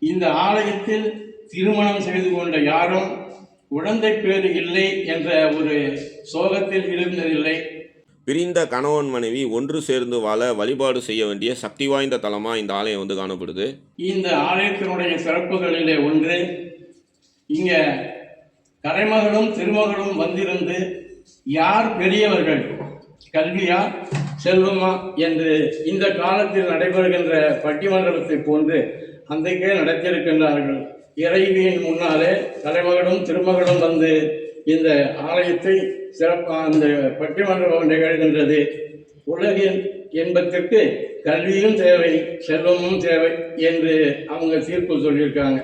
இந்த ஆலயத்தில் திருமணம் செய்து கொண்ட யாரும் குழந்தை பேறு இல்லை என்ற ஒரு சோகத்தில் இருந்ததில்லை. பிரிந்த கணவன் மனைவி ஒன்று சேர்ந்து வாழ வழிபாடு செய்ய வேண்டிய சக்தி வாய்ந்த தலமாக இந்த ஆலயம் வந்து காணப்படுது. இந்த ஆலயத்தினுடைய சிறப்புகளிலே ஒன்று இங்க கலைமகளும் திருமகளும் வந்திருந்து யார் பெரியவர்கள்? கல்வியா செல்வமா? என்று இந்த காலத்தில் நடைபெறுகின்ற பட்டிமன்றத்தை போன்று அன்றைக்கே நடத்தியிருக்கின்றார்கள். இறைவியின் முன்னாலே தலைமகளும் திருமகளும் வந்து இந்த ஆலயத்தை சிறப்பாக அந்த பட்டிமன்றம் நிகழ்கின்றது உலகின் இன்பத்திற்கு கல்வியும் தேவை செல்வமும் தேவை என்று அவங்க தீர்ப்பு சொல்லியிருக்காங்க.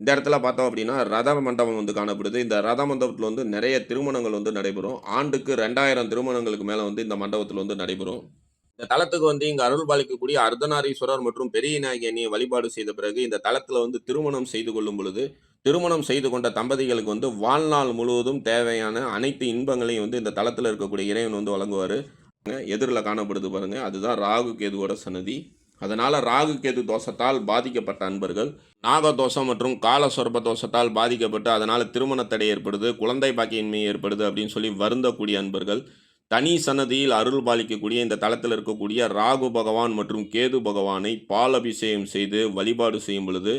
இந்த இடத்துல பார்த்தோம் அப்படின்னா ரத மண்டபம் வந்து காணப்படுது. இந்த ரத மண்டபத்தில் வந்து நிறைய திருமணங்கள் வந்து நடைபெறும். ஆண்டுக்கு ரெண்டாயிரம் திருமணங்களுக்கு மேலே வந்து இந்த மண்டபத்தில் வந்து நடைபெறும். இந்த தலத்துக்கு வந்து இங்கே அருள் பாலிக்கக்கூடிய அர்த்தநாரீஸ்வரர் மற்றும் பெரிய நாயகியை வழிபாடு செய்த பிறகு இந்த தலத்தில் வந்து திருமணம் செய்து கொள்ளும் பொழுது திருமணம் செய்து கொண்ட தம்பதிகளுக்கு வந்து வாழ்நாள் முழுவதும் தேவையான அனைத்து இன்பங்களையும் வந்து இந்த தளத்தில் இருக்கக்கூடிய இறைவன் வந்து வழங்குவார். எதிரில் காணப்படுது பாருங்க. அதுதான் ராகு கேதுவோட சன்னதி. அதனால் ராகு கேது தோஷத்தால் பாதிக்கப்பட்ட அன்பர்கள் நாகதோஷம் மற்றும் கால சொர்ப தோஷத்தால் பாதிக்கப்பட்டு அதனால் திருமண தடை ஏற்படுது குழந்தை பாக்கியின்மை ஏற்படுது அப்படின்னு சொல்லி வருந்தக்கூடிய அன்பர்கள். தனி சன்னதியில் அருள் பாலிக்கக்கூடிய இந்த தளத்தில் இருக்கக்கூடிய ராகு பகவான் மற்றும் கேது பகவானை பால் அபிஷேகம் செய்து வழிபாடு செய்யும் பொழுது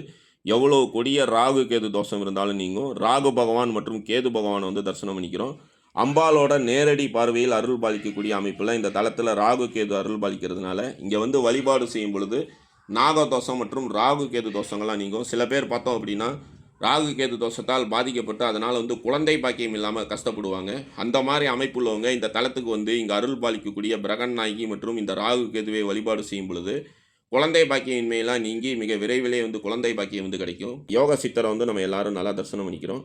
எவ்வளோ கொடிய ராகு கேது தோஷம் இருந்தாலும் நீங்கும். ராகு பகவான் மற்றும் கேது பகவானை வந்து தரிசனம் பண்ணிக்கிறோம். அம்பாலோட நேரடி பார்வையில் அருள் பாலிக்கக்கூடிய அமைப்பில் இந்த தளத்தில் ராகு கேது அருள் பாலிக்கிறதுனால இங்கே வந்து வழிபாடு செய்யும் பொழுது நாகதோஷம் மற்றும் ராகு கேது தோஷங்கள்லாம் நீங்கும். சில பேர் பார்த்தோம் அப்படின்னா ராகு கேது தோஷத்தால் பாதிக்கப்பட்டு அதனால் வந்து குழந்தை பாக்கியம் இல்லாமல் கஷ்டப்படுவாங்க. அந்த மாதிரி அமைப்புள்ளவங்க இந்த தளத்துக்கு வந்து இங்கே அருள் பாலிக்கக்கூடிய பிரகன் நாயகி மற்றும் இந்த ராகு கேதுவை வழிபாடு செய்யும் பொழுது குழந்தை பாக்கியமின்மையெல்லாம் நீங்கி மிக விரைவிலே வந்து குழந்தை பாக்கியம் வந்து கிடைக்கும். யோக சித்தரை வந்து நம்ம எல்லாரும் நல்லா தரிசனம் பண்ணிக்கிறோம்.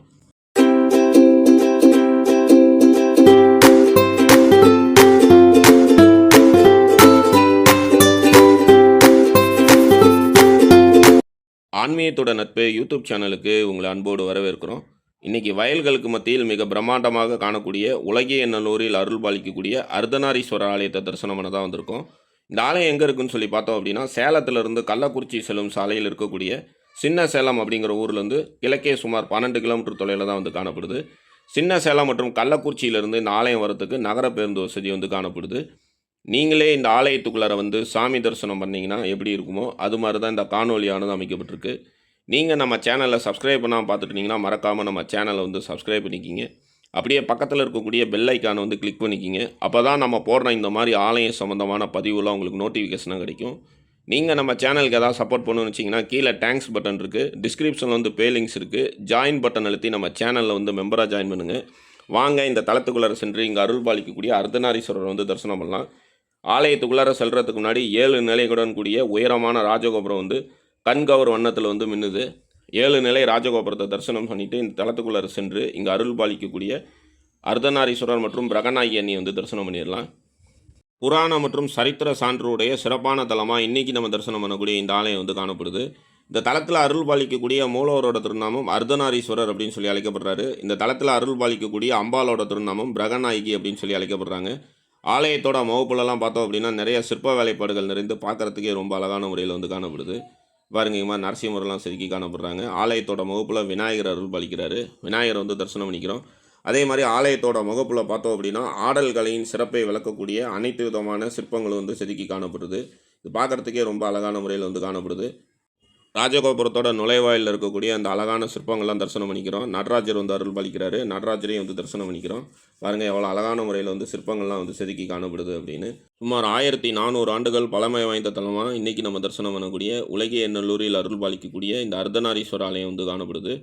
ஆன்மீகத்தோட நட்பு யூடியூப் சேனலுக்கு உங்களை அன்போடு வரவேற்கிறோம். இன்றைக்கி வயல்களுக்கு மத்தியில் மிக பிரம்மாண்டமாக காணக்கூடிய உலகிய நல்லூரில் அருள் பாலிக்கக்கூடிய அர்த்தநாரீஸ்வரர் ஆலயத்தை தரிசனம் பண்ண தான் வந்திருக்கோம். இந்த ஆலயம் எங்கே இருக்குன்னு சொல்லி பார்த்தோம் அப்படின்னா சேலத்திலிருந்து கள்ளக்குறிச்சி செல்லும் சாலையில் இருக்கக்கூடிய சின்ன சேலம் அப்படிங்கிற ஊர்லேருந்து கிழக்கே சுமார் பன்னெண்டு கிலோமீட்டர் தொலைவில் தான் வந்து காணப்படுது. சின்ன சேலம் மற்றும் கள்ளக்குறிச்சியிலிருந்து இந்த ஆலயம் வரத்துக்கு நகர பேருந்து வசதி வந்து காணப்படுது. நீங்களே இந்த ஆலயத்துக்குள்ளார வந்து சாமி தரிசனம் பண்ணிங்கன்னா எப்படி இருக்குமோ அது மாதிரி தான் இந்த காணொலியானது அமைக்கப்பட்டிருக்கு. நீங்கள் நம்ம சேனலை சப்ஸ்கிரைப் பண்ணாமல் பார்த்துட்டிங்கன்னா மறக்காமல் நம்ம சேனலை வந்து சப்ஸ்கிரைப் பண்ணிக்கிங்க. அப்படியே பக்கத்தில் இருக்கக்கூடிய பெல் ஐக்கானை வந்து கிளிக் பண்ணிக்கிங்க. அப்போ தான் நம்ம போடுற இந்த மாதிரி ஆலயம் சம்மந்தமான பதிவுலாம் உங்களுக்கு நோட்டிஃபிகேஷனாக கிடைக்கும். நீங்கள் நம்ம சேனலுக்கு எதாவது சப்போர்ட் பண்ணணும்னு வச்சிங்கன்னா கீழே டேங்க்ஸ் பட்டன் இருக்குது டிஸ்கிரிப்ஷனில் வந்து பே லிங்க்ஸ் இருக்குது ஜாயின் பட்டன் அழுத்தி நம்ம சேனலில் வந்து மெம்பராக ஜாயின் பண்ணுங்கள் வாங்க இந்த தளத்துக்குள்ளார சென்று இங்கே அருள் பாலிக்கக்கூடிய அர்த்தநாரீஸ்வரர் வந்து தரிசனம் பண்ணலாம். ஆலயத்துக்குள்ளார செல்றதுக்கு முன்னாடி ஏழு நிலைகளுடன் கூடிய உயரமான ராஜகோபுரம் வந்து கண்கவர் வண்ணத்தில் வந்து மின்னுது. ஏழு நிலை ராஜகோபுரத்தை தரிசனம் பண்ணிட்டு இந்த தளத்துக்குள்ளார சென்று இங்கே அருள் பாலிக்கக்கூடிய அர்த்தநாரீஸ்வரர் மற்றும் பிரகநாயகி அண்ணி வந்து தரிசனம் பண்ணிடலாம். புராண மற்றும் சரித்திர சான்றுடைய சிறப்பான தலமாக இன்றைக்கி நம்ம தரிசனம் பண்ணக்கூடிய இந்த ஆலயம் வந்து காணப்படுது. இந்த தளத்தில் அருள் பாலிக்கக்கூடிய மூலவரோட திருநாமம் அர்த்தநாரீஸ்வரர் அப்படின்னு சொல்லி அழைக்கப்படுறாரு. இந்த தளத்தில் அருள் பாலிக்கக்கூடிய அம்பாலோட திருநாமம் பிரகநாயகி அப்படின்னு சொல்லி அழைக்கப்படுறாங்க. ஆலயத்தோட முகப்புலலாம் பார்த்தோம் அப்படின்னா நிறைய சிற்ப வேலைப்பாடுகள் நிறைந்து பார்க்குறதுக்கே ரொம்ப அழகான முறையில் வந்து காணப்படுது. பாருங்க இது மாதிரி செதுக்கி காணப்படுறாங்க. ஆலயத்தோட முகப்புல விநாயகர் அருள் பலிக்கிறாரு. விநாயகர் வந்து தரிசனம் பண்ணிக்கிறோம். அதே மாதிரி ஆலயத்தோட முகப்புல பார்த்தோம் அப்படின்னா ஆடல் கலையின் சிறப்பை விளக்கக்கூடிய அனைத்து விதமான சிற்பங்களும் வந்து செதுக்கி காணப்படுது. இது பார்க்குறதுக்கே ரொம்ப அழகான முறையில் வந்து காணப்படுது. ராஜகோபுரத்தோட நுழைவாயில் இருக்கக்கூடிய அந்த அழகான சிற்பங்கள்லாம் தரிசனம் பண்ணிக்கிறோம். நடராஜர் வந்து அருள் பாலிக்கிறாரு. நடராஜரையும் வந்து தரிசனம் பண்ணிக்கிறோம். பாருங்கள் எவ்வளோ அழகான முறையில் வந்து சிற்பங்கள்லாம் வந்து செதுக்கி காணப்படுது அப்படின்னு. சுமார் ஆயிரத்தி நானூறு ஆண்டுகள் பழமை வாய்ந்த தலமாக இன்றைக்கி நம்ம தரிசனம் பண்ணக்கூடிய உலகிய நல்லூரில் அருள் பாலிக்கக்கூடிய இந்த அர்த்தநாரீஸ்வர ஆலயம் வந்து காணப்படுது.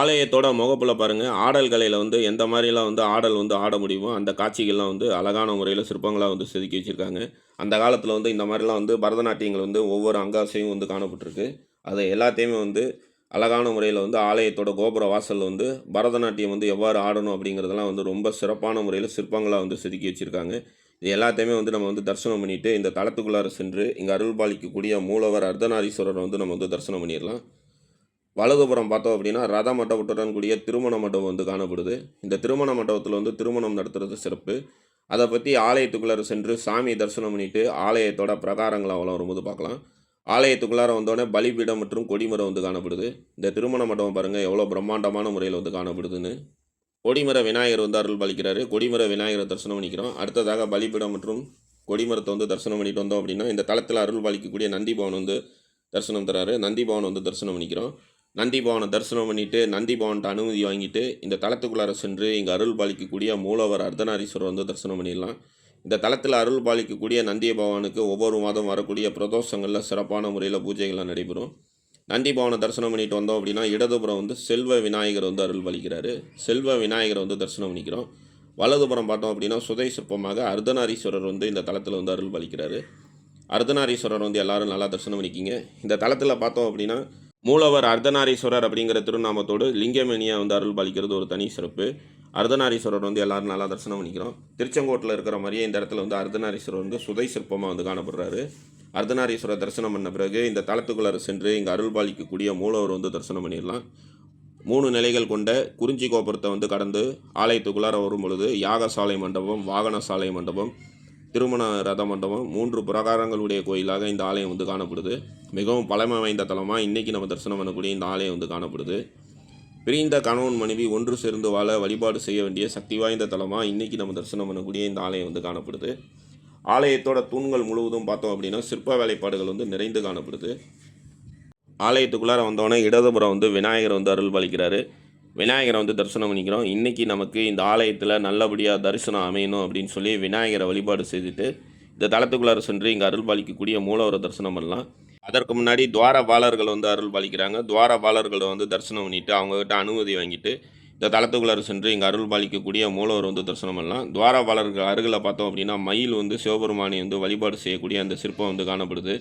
ஆலயத்தோட முகப்பில் பாருங்கள் ஆடல் கலையில் வந்து எந்த மாதிரிலாம் வந்து ஆடல் வந்து ஆட முடியுமோ அந்த காட்சிகள்லாம் வந்து அழகான முறையில் சிற்பங்களாக வந்து செதுக்கி வச்சுருக்காங்க. அந்த காலத்தில் வந்து இந்த மாதிரிலாம் வந்து பரதநாட்டியங்கள் வந்து ஒவ்வொரு அங்காசையும் வந்து காணப்பட்டிருக்கு. அதை எல்லாத்தையுமே வந்து அழகான முறையில் வந்து ஆலயத்தோட கோபுர வாசலில் வந்து பரதநாட்டியம் வந்து எவ்வாறு ஆடணும் அப்படிங்கிறதெல்லாம் வந்து ரொம்ப சிறப்பான முறையில் சிற்பங்களாக வந்து செதுக்கி வச்சுருக்காங்க. இது எல்லாத்தையுமே வந்து நம்ம வந்து தரிசனம் பண்ணிவிட்டு இந்த தளத்துக்குள்ளார சென்று இங்கே அருள் பாலிக்கக்கூடிய மூலவர் அர்த்தநாரீஸ்வரரை வந்து நம்ம வந்து தரிசனம் பண்ணிடலாம். வலதுபுறம் பார்த்தோம் அப்படின்னா ரத மண்டபத்துடன் கூடிய திருமண மண்டபம் வந்து காணப்படுது. இந்த திருமண மண்டபத்தில் வந்து திருமணம் நடத்துறது சிறப்பு. அதை பற்றி ஆலயத்துக்குள்ளார சென்று சாமி தரிசனம் பண்ணிட்டு ஆலயத்தோட பிரகாரங்களை அவ்வளோ வரும்போது பார்க்கலாம். ஆலயத்துக்குள்ளார வந்தோடனே பலிபீடம் மற்றும் கொடிமரம் வந்து காணப்படுது. இந்த திருமண மண்டபம் பாருங்கள் எவ்வளோ பிரம்மாண்டமான முறையில் வந்து காணப்படுதுன்னு. கொடிமர விநாயகர் வந்து அருள் பலிக்கிறாரு. கொடிமர விநாயகரை தரிசனம் பண்ணிக்கிறோம். அடுத்ததாக பலிபீடம் மற்றும் கொடிமரத்தை வந்து தரிசனம் பண்ணிட்டு வந்தோம் அப்படின்னா இந்த தளத்தில் அருள் பாலிக்கக்கூடிய நந்தி பவன் வந்து தரிசனம் தராரு. நந்தி பவன் வந்து தரிசனம் பண்ணிக்கிறோம். நந்தி பவனை தரிசனம் பண்ணிட்டு நந்தி பவன்கிட்ட அனுமதி வாங்கிட்டு இந்த தளத்துக்குள்ளார சென்று இங்கே அருள் பாலிக்கக்கூடிய மூலவர் அர்த்தநாரீஸ்வரர் வந்து தரிசனம் பண்ணிடலாம். இந்த தளத்தில் அருள் பாலிக்கக்கூடிய நந்திய பகவானுக்கு ஒவ்வொரு மாதம் வரக்கூடிய பிரதோஷங்களில் சிறப்பான முறையில் பூஜைகள்லாம் நடைபெறும். நந்தி பவனை தரிசனம் பண்ணிட்டு வந்தோம் அப்படின்னா இடதுபுறம் வந்து செல்வ விநாயகர் வந்து அருள் பலிக்கிறாரு. செல்வ விநாயகரை வந்து தரிசனம் பண்ணிக்கிறோம். வலதுபுறம் பார்த்தோம் அப்படின்னா சுதை சிற்பமாக அர்த்தநாரீஸ்வரர் வந்து இந்த தளத்தில் வந்து அருள் பலிக்கிறாரு. அர்த்தநாரீஸ்வரர் வந்து எல்லாரும் நல்லா தரிசனம் பண்ணிக்கிங்க. இந்த தளத்தில் பார்த்தோம் அப்படின்னா மூலவர் அர்த்தநாரீஸ்வரர் அப்படிங்கிற திருநாமத்தோடு லிங்கமேனியா வந்து அருள் பாலிக்கிறது ஒரு தனி சிறப்பு. அர்த்தநாரீஸ்வரர் வந்து எல்லாரும் நல்லா தரிசனம் பண்ணிக்கிறோம். திருச்செங்கோட்டில் இருக்கிற மாதிரியே இந்த இடத்துல வந்து அர்த்தநாரீஸ்வரர் வந்து சுதை சிற்பமாக வந்து காணப்படுறாரு. அர்த்தநாரீஸ்வரர் தரிசனம் பண்ண பிறகு இந்த தளத்துக்குள்ளார சென்று இங்கே அருள் பாலிக்கக்கூடிய மூலவர் வந்து தரிசனம் பண்ணிடலாம். மூணு நிலைகள் கொண்ட குறிஞ்சி கோபுரத்தை வந்து கடந்து ஆலயத்துக்குள்ளார வரும் பொழுது யாகசாலை மண்டபம் வாகன சாலை மண்டபம் திருமண ரத மண்டபம் மூன்று பிரகாரங்களுடைய கோயிலாக இந்த ஆலயம் வந்து காணப்படுது. மிகவும் பழமை வாய்ந்த தலமாக இன்றைக்கி நம்ம தரிசனம் பண்ணக்கூடிய இந்த ஆலயம் வந்து காணப்படுது. பிரிந்த கணவன் மனைவி ஒன்று சேர்ந்து வாழ வழிபாடு செய்ய வேண்டிய சக்தி வாய்ந்த தலமாக இன்றைக்கி நம்ம தரிசனம் பண்ணக்கூடிய இந்த ஆலயம் வந்து காணப்படுது. ஆலயத்தோட தூண்கள் முழுவதும் பார்த்தோம் அப்படின்னா சிற்ப வேலைப்பாடுகள் வந்து நிறைந்து காணப்படுது. ஆலயத்துக்குள்ளார வந்தோடனே இடதுபுறம் வந்து விநாயகர் வந்து அருள் பாலிக்கிறாரு விநாயகரை வந்து தரிசனம் பண்ணிக்கிறோம். இன்றைக்கி நமக்கு இந்த ஆலயத்தில் நல்லபடியாக தரிசனம் அமையணும் அப்படின்னு சொல்லி விநாயகரை வழிபாடு செய்துட்டு இந்த தளத்துக்குள்ளார சென்று இங்கே அருள் பாலிக்கக்கூடிய மூலவரை தரிசனம் பண்ணலாம். அதற்கு முன்னாடி துவாரபாலர்கள் வந்து அருள் பாலிக்கிறாங்க துவாரபாலர்களை வந்து தரிசனம் பண்ணிட்டு அவங்ககிட்ட அனுமதி வாங்கிட்டு இந்த தளத்துக்குள்ளார சென்று இங்கே அருள் பாலிக்கக்கூடிய மூலவர் வந்து தரிசனம் பண்ணலாம். துவாரபாலர்கள் அருகில் பார்த்தோம் அப்படின்னா மயில் வந்து சிவபெருமானை வந்து வழிபாடு செய்யக்கூடிய அந்த சிற்பம் வந்து காணப்படுது.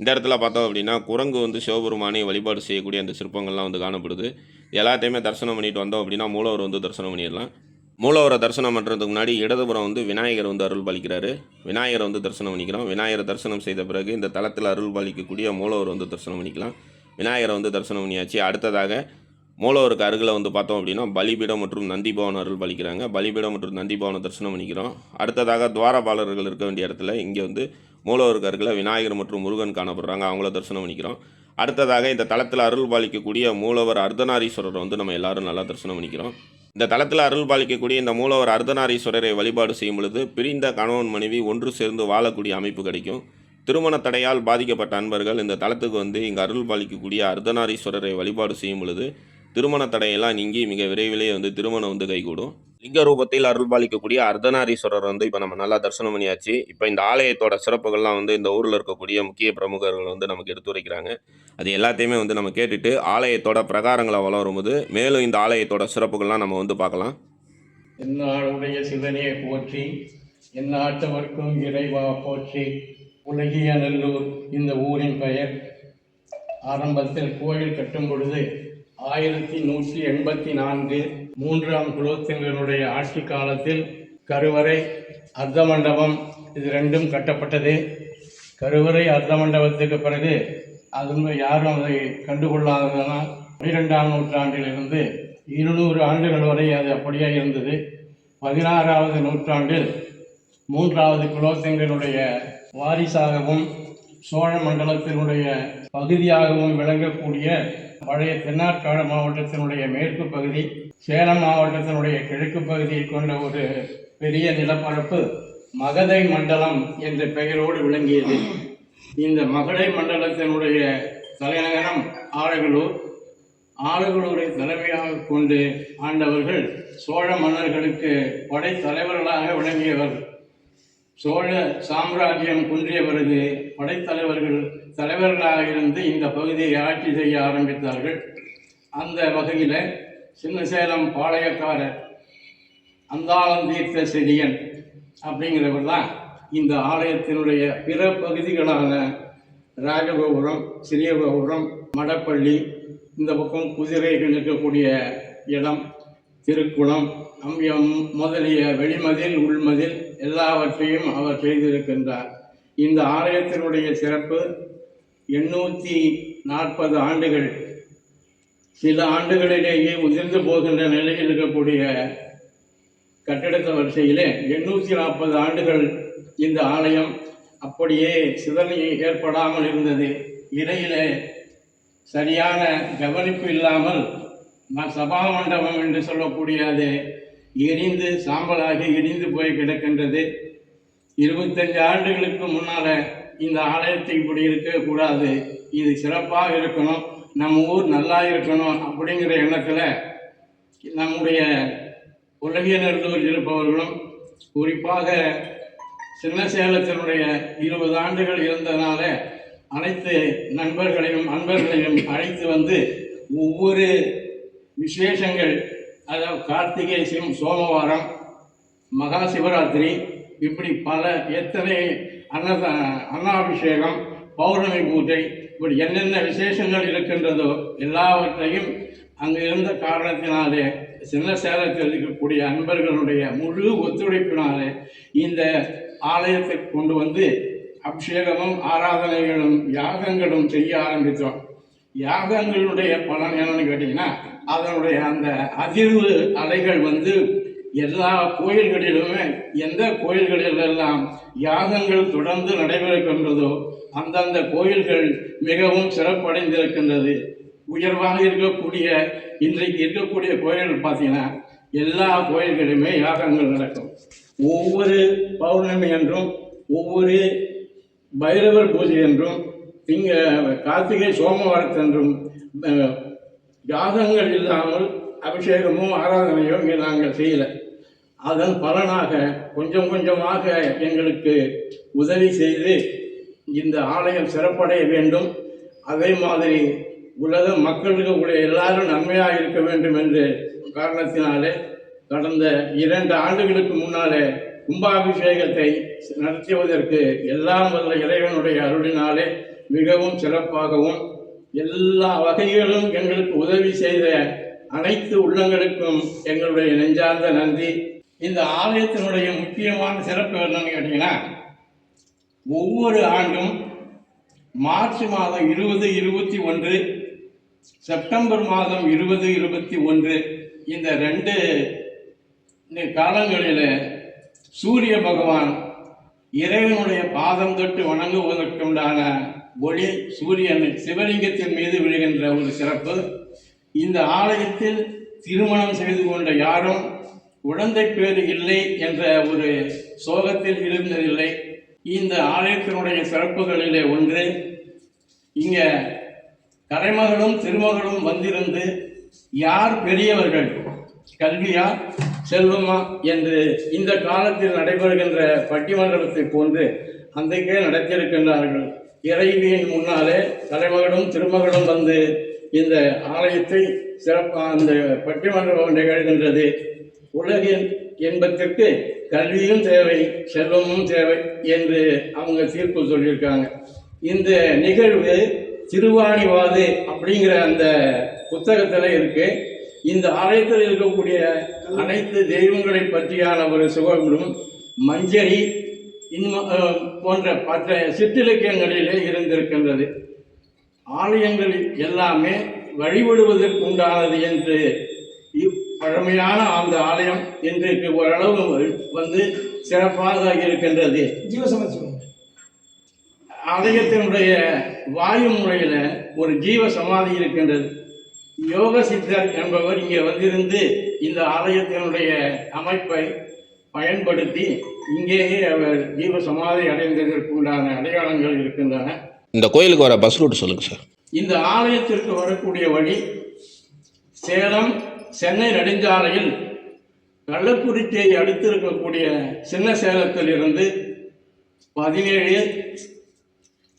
இந்த இடத்துல பார்த்தோம் அப்படின்னா குரங்கு வந்து சிவபெருமானை வழிபாடு செய்யக்கூடிய அந்த சிற்பங்கள்லாம் வந்து காணப்படுது. எல்லாத்தையுமே தரிசனம் பண்ணிட்டு வந்தோம் அப்படின்னா மூலவர் வந்து தரிசனம் பண்ணிடலாம். மூலவரை தரிசனம் பண்ணுறதுக்கு முன்னாடி இடதுபுறம் வந்து விநாயகர் வந்து அருள் பாலிக்கிறாரு விநாயகரை வந்து தரிசனம் பண்ணிக்கிறோம். விநாயகரை தரிசனம் செய்த பிறகு இந்த தளத்தில் அருள் பாலிக்கக்கூடிய மூலவர் வந்து தரிசனம் பண்ணிக்கலாம். விநாயகரை வந்து தரிசனம் பண்ணியாச்சு. அடுத்ததாக மூலவருக்கு அருகில் வந்து பார்த்தோம் அப்படின்னா பலிபீடம் மற்றும் நந்திபவன் அருள் பாலிக்கிறாங்க பலிபீடம் மற்றும் நந்திபவனை தரிசனம் பண்ணிக்கிறோம். அடுத்ததாக துவாரபாலர்கள் இருக்க வேண்டிய இடத்துல இங்கே வந்து மூலவருக்கு அருகில் விநாயகர் மற்றும் முருகன் காணப்படுறாங்க. அவங்கள தரிசனம் பண்ணிக்கிறோம். அடுத்ததாக இந்த தளத்தில் அருள் பாலிக்கக்கூடிய மூலவர் அர்த்தநாரீஸ்வரரை வந்து நம்ம எல்லாரும் நல்லா தரிசனம் பண்ணிக்கிறோம். இந்த தளத்தில் அருள் பாலிக்கக்கூடிய இந்த மூலவர் அர்த்தநாரீஸ்வரரை வழிபாடு செய்யும் பொழுது பிரிந்த கணவன் மனைவி ஒன்று சேர்ந்து வாழக்கூடிய அமைப்பு கிடைக்கும். திருமண தடையால் பாதிக்கப்பட்ட அன்பர்கள் இந்த தளத்துக்கு வந்து இங்கே அருள் பாலிக்கக்கூடிய அர்த்தநாரீஸ்வரரை வழிபாடு செய்யும் பொழுது திருமண தடையெல்லாம் நீங்கி மிக விரைவிலே வந்து திருமணம் வந்து கைகூடும். லிங்க ரூபத்தில் அருள் பாலிக்கக்கூடிய அர்த்தநாரீஸ்வரர் வந்து இப்போ நம்ம நல்லா தரிசனம் பண்ணியாச்சு. இப்போ இந்த ஆலயத்தோட சிறப்புகள்லாம் வந்து இந்த ஊரில் இருக்கக்கூடிய முக்கிய பிரமுகர்கள் வந்து நமக்கு எடுத்துரைக்கிறாங்க அது எல்லாத்தையுமே வந்து நம்ம கேட்டுட்டு ஆலயத்தோட பிரகாரங்களை வளரும்போது மேலும் இந்த ஆலயத்தோட சிறப்புகள்லாம் நம்ம வந்து பார்க்கலாம். என்னாளுடைய சிவனே போற்றி எந்நாட்டவர்க்கும் இறைவா போற்றி உலகிய நல்லூர் இந்த ஊரின் பெயர். ஆரம்பத்தில் கோயில் கட்டும் பொழுது ஆயிரத்தி நூற்றி எண்பத்தி நான்கு மூன்றாம் குலோத்துங்கனுடைய ஆட்சி காலத்தில் கருவறை அர்த்த மண்டபம் இது ரெண்டும் கட்டப்பட்டது. கருவறை அர்த்த மண்டபத்துக்கு பிறகு அது யாரும் அதை கண்டுகொள்ளாததனால் பனிரெண்டாம் நூற்றாண்டிலிருந்து இருநூறு ஆண்டுகள் வரை அது அப்படியே இருந்தது. பதினாறாவது நூற்றாண்டில் மூன்றாவது குலோத்துங்கனுடைய வாரிசாகவும் சோழ மண்டலத்தினுடைய பகுதியாகவும் விளங்கக்கூடிய பழைய தென்னாற்காடு மாவட்டத்தினுடைய மேற்கு பகுதி சேலம் மாவட்டத்தினுடைய கிழக்கு பகுதியை கொண்ட ஒரு பெரிய நிலப்பரப்பு மகதை மண்டலம் என்ற பெயரோடு விளங்கியது. இந்த மகதை மண்டலத்தினுடைய தலைநகரம் ஆரகலூர் ஆலகுலூரை தலைமையாக கொண்டு ஆண்டவர்கள் சோழ மன்னர்களுக்கு படைத்தலைவர்களாக விளங்கியவர். சோழ சாம்ராஜ்யம் குன்றிய பிறகு படைத்தலைவர்கள் தலைவர்களாக இருந்து இந்த பகுதியை ஆட்சி செய்ய ஆரம்பித்தார்கள். அந்த வகையில் சின்னசேலம் பாளையக்காரர் அந்தாளம் தீர்த்த செடியன் அப்படிங்கிறவர் தான் இந்த ஆலயத்தினுடைய பிற பகுதிகளான ராஜகோபுரம் சிறியகோபுரம் மடப்பள்ளி இந்த பக்கம் குதிரைகள் இருக்கக்கூடிய இடம் திருக்குளம் அம்பியம் முதலிய வெளிமதில் உள்மதில் எல்லாவற்றையும் அவர் செய்திருக்கின்றார். இந்த ஆலயத்தினுடைய சிறப்பு எண்ணூற்றி நாற்பது ஆண்டுகள் சில ஆண்டுகளிலேயே உதிர்ந்து போகின்ற நிலையில் இருக்கக்கூடிய கட்டிடத்த வரிசையிலே எண்ணூற்றி நாற்பது ஆண்டுகள் இந்த ஆலயம் அப்படியே சிதறி ஏற்படாமல் இருந்தது. இடையிலே சரியான கவனிப்பு இல்லாமல் சபா மண்டபம் என்று சொல்லக்கூடிய அது எரிந்து சாம்பலாகி எரிந்து போய் கிடக்கின்றது. இருபத்தஞ்சு ஆண்டுகளுக்கு முன்னால இந்த ஆலயத்தை இப்படி இருக்கக்கூடாது இது சிறப்பாக இருக்கணும். நம்ம ஊர் நல்லா இருக்கணும் அப்படிங்கிற எண்ணத்தில் நம்முடைய உலகினர்கள் இருப்பவர்களும் குறிப்பாக சின்ன சேலத்தினுடைய இருபது ஆண்டுகள் இருந்ததுனால அனைத்து நண்பர்களையும் அன்பர்களையும் அழைத்து வந்து ஒவ்வொரு விசேஷங்கள் அதாவது கார்த்திகேசியம் சோமவாரம் மகா சிவராத்திரி இப்படி பல எத்தனை அன்னத அன்னாபிஷேகம் பௌர்ணமி பூஜை இப்படி என்னென்ன விசேஷங்கள் இருக்கின்றதோ எல்லாவற்றையும் அங்கு இருந்த காரணத்தினாலே சின்ன சேலத்தில் இருக்கக்கூடிய அன்பர்களுடைய முழு ஒத்துழைப்பினாலே இந்த ஆலயத்தை கொண்டு வந்து அபிஷேகமும் ஆராதனைகளும் யாகங்களும் செய்ய ஆரம்பித்தோம். யாகங்களுடைய பலன் என்னன்னு கேட்டிங்கன்னா அதனுடைய அந்த அதிர்வு அலைகள் வந்து எல்லா கோயில்களிலுமே எந்த கோயில்களிலெல்லாம் யாகங்கள் தொடர்ந்து நடைபெறுகின்றதோ அந்தந்த கோயில்கள் மிகவும் சிறப்படைந்திருக்கின்றது. உயர்வாக இருக்கக்கூடிய இன்றைக்கு இருக்கக்கூடிய கோயில்கள் பார்த்தீங்கன்னா எல்லா கோயில்களுமே யாகங்கள் நடக்கும். ஒவ்வொரு பௌர்ணமி என்றும் ஒவ்வொரு பைரவர் பூஜை என்றும் திங்க கார்த்திகை சோமவாரத்தன்றும் என்றும் யாகங்கள் இல்லாமல் அபிஷேகமோ ஆராதனையோ இங்கே நாங்கள் செய்யலை. அதன் பலனாக கொஞ்சம் கொஞ்சமாக எங்களுக்கு உதவி செய்து இந்த ஆலயம் சிறப்படைய வேண்டும். அதே மாதிரி உலக மக்களுக்கு உடைய எல்லாரும் நன்மையாக இருக்க வேண்டும் என்ற காரணத்தினாலே கடந்த இரண்டு ஆண்டுகளுக்கு முன்னாலே கும்பாபிஷேகத்தை நடத்துவதற்கு எல்லாம் வல்ல இறைவனுடைய அருளினாலே மிகவும் சிறப்பாகவும் எல்லா வகைகளும் எங்களுக்கு உதவி செய்த அனைத்து உள்ளங்களுக்கும் எங்களுடைய நெஞ்சார்ந்த நன்றி. இந்த ஆலயத்தினுடைய முக்கியமான சிறப்பு என்னன்னு கேட்டீங்கன்னா ஒவ்வொரு ஆண்டும் மார்ச் மாதம் இருபது இருபத்தி ஒன்று செப்டம்பர் மாதம் இருபது இருபத்தி ஒன்று இந்த ரெண்டு காலங்களில் சூரிய பகவான் இறைவனுடைய பாதம் தொட்டு வணங்குவதற்குண்டான ஒளி சூரியன் சிவலிங்கத்தின் மீது விழுகின்ற ஒரு சிறப்பு. இந்த ஆலயத்தில் திருமணம் செய்து கொண்ட யாரும் குழந்தை பேர் இல்லை என்ற ஒரு சோகத்தில் இருந்ததில்லை. இந்த ஆலயத்தினுடைய சிறப்புகளிலே ஒன்று இங்க கரைமகளும் திருமகளும் வந்திருந்து யார் பெரியவர்கள்? கல்வியா செல்வமா? என்று இந்த காலத்தில் நடைபெறுகின்ற பட்டிமன்றத்தை போன்று அன்றைக்கே நடத்தியிருக்கின்றார்கள். இறைவியின் முன்னாலே தலைமகளும் திருமகளும் வந்து இந்த ஆலயத்தை சிறப்பாக அந்த பட்டிமன்றம் நிகழ்கின்றது உலகின் என்பதற்கு கல்வியும் தேவை செல்வமும் தேவை என்று அவங்க தீர்ப்பு சொல்லியிருக்காங்க. இந்த நிகழ்வு திருவாணிவாது அப்படிங்கிற அந்த புத்தகத்தில் இருக்கு. இந்த ஆலயத்தில் இருக்கக்கூடிய அனைத்து தெய்வங்களை பற்றியான ஒரு சுகங்களும் மஞ்சரி இன்னும் போன்ற பற்ற சிற்றிலக்கியங்களிலே இருந்திருக்கின்றது. ஆலயங்கள் எல்லாமே வழிபடுவதற்கு உண்டானது என்று பழமையான அந்த ஆலயம் இன்றைக்கு ஓரளவு வந்து சிறப்பாக இருக்கின்றது. ஆலயத்தினுடைய வாயு முறையில் ஒரு ஜீவ சமாதி இருக்கின்றது. யோக சித்தர் என்பவர் இங்கே வந்திருந்து இந்த ஆலயத்தினுடைய அமைப்பை பயன்படுத்தி இங்கேயே அவர் ஜீவ சமாதி அடைந்ததற்கு உண்டான அடையாளங்கள் இருக்கின்றன. இந்த கோயிலுக்கு வர பஸ் ரூட் சொல்லுங்கள் சார் இந்த ஆலயத்திற்கு வரக்கூடிய வழி சேலம் சென்னை நெடுஞ்சாலையில் கள்ளக்குறிச்சியை அடுத்து இருக்கக்கூடிய சின்ன சேலத்தில் இருந்து பதினேழு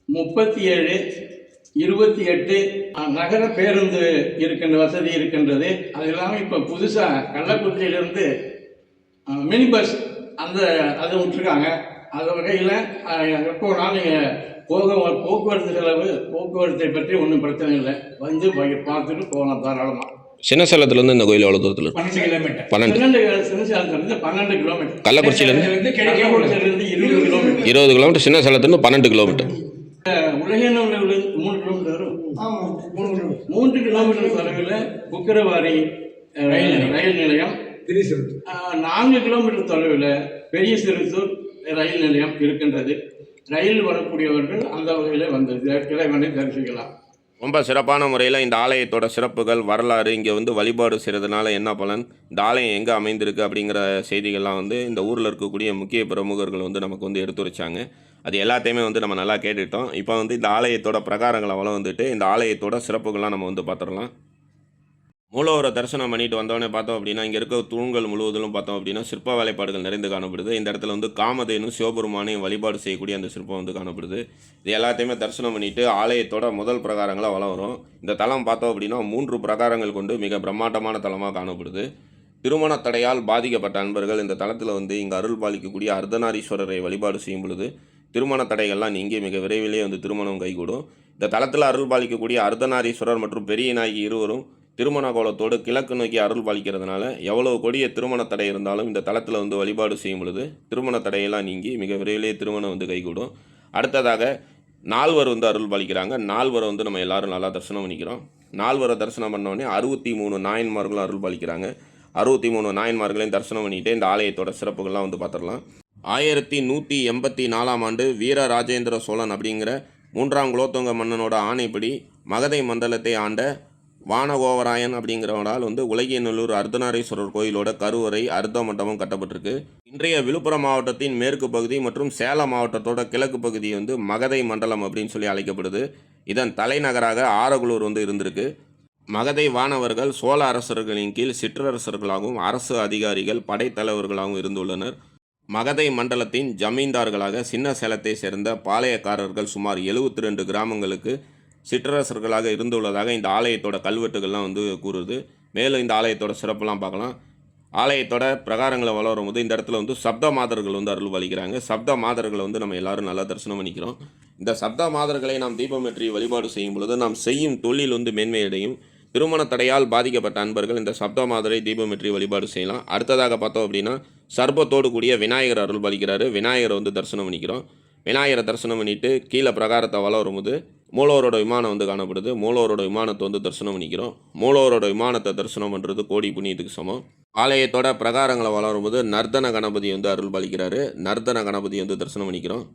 முப்பத்தி ஏழு இருபத்தி எட்டு நகர பேருந்து இருக்கின்ற வசதி இருக்கின்றது. அது இல்லாமல் இப்போ புதுசாக கள்ளக்குறிச்சியிலிருந்து மினி பஸ் அந்த அதை விட்டுருக்காங்க. அது வகையில் எப்போ நீங்கள் போக போக்குவரத்து செலவு போக்குவரத்தை பற்றி ஒன்றும் பிரச்சனை இல்லை. வந்து பார்த்துட்டு போகலாம் தாராளமாக சின்ன சேலத்துலேருந்து இந்த கோயில் எவ்வளோ தூரத்தில் பன்னெண்டு கிலோமீட்டர் பன்னெண்டு. கள்ளக்குறிச்சியிலேருந்து இருபது கிலோமீட்டர் இருபது கிலோமீட்டர் சின்ன சேலத்துலேருந்து பன்னெண்டு கிலோமீட்டர் மூணு கிலோமீட்டர் வரும். மூன்று கிலோமீட்டர் தொலைவில் புக்கரவாரி அஹ், ரயில் ரயில் நிலையம். நான்கு கிலோமீட்டர் தொலைவில் பெரிய சிறுத்தூர் ரயில் நிலையம் இருக்கின்றது. ரயில் வரக்கூடியவர்கள் அந்த வகையில் வந்து இறைவனை தரிசிக்கலாம். ரொம்ப சிறப்பான முறையில் இந்த ஆலயத்தோட சிறப்புகள் வரலாறு இங்கே வந்து வழிபாடு செய்கிறதுனால என்ன பலன்? இந்த ஆலயம் எங்கே அமைந்திருக்கு அப்படிங்கிற செய்திகள்லாம் வந்து இந்த ஊரில் இருக்கக்கூடிய முக்கிய பிரமுகர்கள் வந்து நமக்கு வந்து எடுத்துரைச்சாங்க. அது எல்லாத்தையுமே வந்து நம்ம நல்லா கேட்டுட்டோம். இப்போ வந்து இந்த ஆலயத்தோட பிரகாரங்களை வளம் வந்துட்டு இந்த ஆலயத்தோட சிறப்புகள்லாம் நம்ம வந்து பார்த்துடலாம் மூலவரை தரிசனம் பண்ணிட்டு வந்தோடனே பார்த்தோம் அப்படின்னா இங்கே இருக்க தூண்கள் முழுவதிலும் பார்த்தோம் அப்படின்னா சிற்ப வேலைப்பாடுகள் நிறைந்து காணப்படுது. இந்த இடத்துல வந்து காமதேனும் சிவபெருமானையும் வழிபாடு செய்யக்கூடிய அந்த சிற்பம் வந்து காணப்படுது. இது எல்லாத்தையுமே தரிசனம் பண்ணிட்டு ஆலயத்தோட முதல் பிரகாரங்களாக வளம் வரும். இந்த தலம் பார்த்தோம் அப்படின்னா மூன்று பிரகாரங்கள் கொண்டு மிக பிரம்மாண்டமான தலமாக காணப்படுது. திருமண தடையால் பாதிக்கப்பட்ட அன்பர்கள் இந்த தளத்தில் வந்து இங்கே அருள் பாலிக்கக்கூடிய அர்த்தநாரீஸ்வரரை வழிபாடு செய்யும் பொழுது திருமண தடைகள்லாம் நீங்கி மிக விரைவிலே வந்து திருமணம் கைகூடும். இந்த தளத்தில் அருள் பாலிக்கக்கூடிய அர்த்தநாரீஸ்வரர் மற்றும் பெரிய நாயகி இருவரும் திருமண கோலத்தோடு கிழக்கு நோக்கி அருள் பாலிக்கிறதுனால எவ்வளவு கொடிய திருமண தடை இருந்தாலும் இந்த தளத்தில் வந்து வழிபாடு செய்யும் பொழுது திருமண தடையெல்லாம் நீங்கி மிக விரைவிலேயே திருமணம் வந்து கைகூடும். அடுத்ததாக நால்வர் வந்து அருள் பாலிக்கிறாங்க. நால்வரை வந்து நம்ம எல்லாரும் நல்லா தரிசனம் பண்ணிக்கிறோம். நால்வரை தரிசனம் பண்ணோடனே அறுபத்தி மூணு நாயன்மார்களும் அருள் பாலிக்கிறாங்க. அறுபத்தி மூணு நாயன்மார்களையும் தரிசனம் பண்ணிட்டு இந்த ஆலயத்தோட சிறப்புகள்லாம் வந்து பார்த்துடலாம் ஆயிரத்தி நூற்றி எண்பத்தி நாலாம் ஆண்டு வீர ராஜேந்திர சோழன் அப்படிங்கிற மூன்றாம் குலோத்துங்க மன்னனோட ஆணைப்படி மகதை மண்டலத்தை ஆண்ட வானகோவராயன் அப்படிங்கிறவனால் வந்து உலகியநல்லூர் அர்த்தநாரீஸ்வரர் கோயிலோட கருவறை அர்த்த மண்டபம் கட்டப்பட்டிருக்கு. இன்றைய விழுப்புரம் மாவட்டத்தின் மேற்கு பகுதி மற்றும் சேலம் மாவட்டத்தோட கிழக்கு பகுதி வந்து மகதை மண்டலம் அப்படின்னு சொல்லி அழைக்கப்படுது. இதன் தலைநகராக ஆரகுளூர் வந்து இருந்திருக்கு. மகதை வானவர்கள் சோழ அரசர்களின் கீழ் சிற்றரசர்களாகவும் அரசு அதிகாரிகள் படைத்தலைவர்களாகவும் இருந்துள்ளனர். மகதை மண்டலத்தின் ஜமீன்தார்களாக சின்ன சேலத்தை சேர்ந்த பாளையக்காரர்கள் சுமார் 72 ரெண்டு கிராமங்களுக்கு சிற்றரசர்களாக இருந்துள்ளதாக இந்த ஆலயத்தோட கல்வெட்டுகள்லாம் வந்து கூறுது. மேலும் இந்த ஆலயத்தோட சிறப்பெல்லாம் பார்க்கலாம். ஆலயத்தோட பிரகாரங்களை வளரும் போது இந்த இடத்துல வந்து சப்த மாதர்கள் வந்து அருள் வலிக்கிறாங்க. சப்த மாதர்களை வந்து நம்ம எல்லாரும் நல்லா தரிசனம் பண்ணிக்கிறோம். இந்த சப்த மாதர்களை நாம் தீபமேற்றி வழிபாடு செய்யும் பொழுது நாம் செய்யும் தொழில் வந்து மேன்மையடையும். திருமண தடையால் பாதிக்கப்பட்ட அன்பர்கள் இந்த சப்த மாதரை தீபமேற்றி வழிபாடு செய்யலாம். அடுத்ததாக பார்த்தோம் அப்படின்னா சர்பத்தோடு கூடிய விநாயகர் அருள் பலிக்கிறாரு விநாயகரை வந்து தரிசனம் பண்ணிக்கிறோம். விநாயகரை தரிசனம் பண்ணிவிட்டு கீழே பிரகாரத்தை வளரும் வரும்போது மூலவரோட விமானம் வந்து காணப்படுது. மூலவரோட விமானத்தை வந்து தரிசனம் பண்ணிக்கிறோம். மூலவரோட விமானத்தை தரிசனம் பண்ணுறது கோடி புண்ணியத்துக்கு சமம். ஆலயத்தோட பிரகாரங்களை வளரும்போது நர்தன கணபதி வந்து அருள் பாலிக்கிறாரு நர்தன கணபதி வந்து தரிசனம் பண்ணிக்கிறோம்.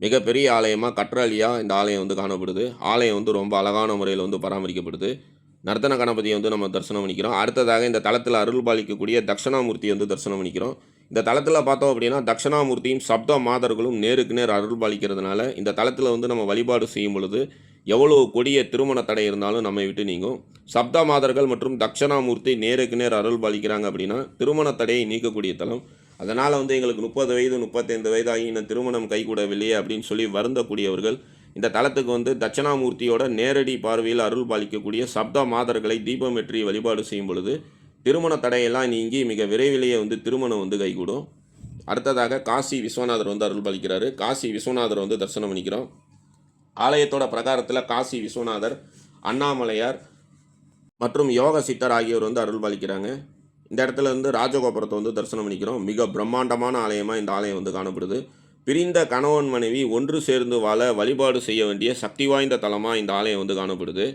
மிகப்பெரிய ஆலயமாக கற்றாலியாக இந்த ஆலயம் வந்து காணப்படுது. ஆலயம் வந்து ரொம்ப அழகான முறையில் வந்து பராமரிக்கப்படுது. நர்தன கணபதியை வந்து நம்ம தரிசனம் பண்ணிக்கிறோம். அடுத்ததாக இந்த தளத்தில் அருள் பாலிக்கக்கூடிய தட்சணாமூர்த்தியை வந்து தரிசனம் பண்ணிக்கிறோம். இந்த தளத்தில் பார்த்தோம் அப்படின்னா தட்சிணாமூர்த்தியும் சப்த மாதர்களும் நேருக்கு நேர் அருள் பாலிக்கிறதுனால இந்த தளத்தில் வந்து நம்ம வழிபாடு செய்யும் பொழுது எவ்வளோ கொடிய திருமண தடை இருந்தாலும் நம்மை விட்டு நீங்கும். சப்த மாதர்கள் மற்றும் தட்சணாமூர்த்தி நேருக்கு நேர் அருள் பாலிக்கிறாங்க அப்படின்னா திருமண தடையை நீக்கக்கூடிய தலம் அதனால் வந்து எங்களுக்கு முப்பது வயது முப்பத்தைந்து வயது ஆகி இன்னும் திருமணம் கைகூடவில்லையே அப்படின்னு சொல்லி வருந்தக்கூடியவர்கள் இந்த தலத்துக்கு வந்து தட்சணாமூர்த்தியோட நேரடி பார்வையில் அருள் பாலிக்கக்கூடிய சப்த மாதர்களை தீபமேற்றி வழிபாடு செய்யும் பொழுது திருமண தடையெல்லாம் நீங்கி மிக விரைவிலேயே வந்து திருமணம் வந்து கைகூடும். அடுத்ததாக காசி விஸ்வநாதர் வந்து அருள் பாலிக்கிறாரு காசி விஸ்வநாதர் வந்து தரிசனம் பண்ணிக்கிறோம். ஆலயத்தோட பிரகாரத்தில் காசி விஸ்வநாதர் அண்ணாமலையார் மற்றும் யோக சித்தர் ஆகியோர் வந்து அருள் பாலிக்கிறாங்க இந்த இடத்துல இருந்து ராஜகோபுரத்தை வந்து தரிசனம் பண்ணிக்கிறோம். மிக பிரம்மாண்டமான ஆலயமாக இந்த ஆலயம் வந்து காணப்படுது. பிரிந்த கணவன் மனைவி ஒன்று சேர்ந்து வாழ வழிபாடு செய்ய வேண்டிய சக்தி வாய்ந்த தலமாக இந்த ஆலயம் வந்து காணப்படுது.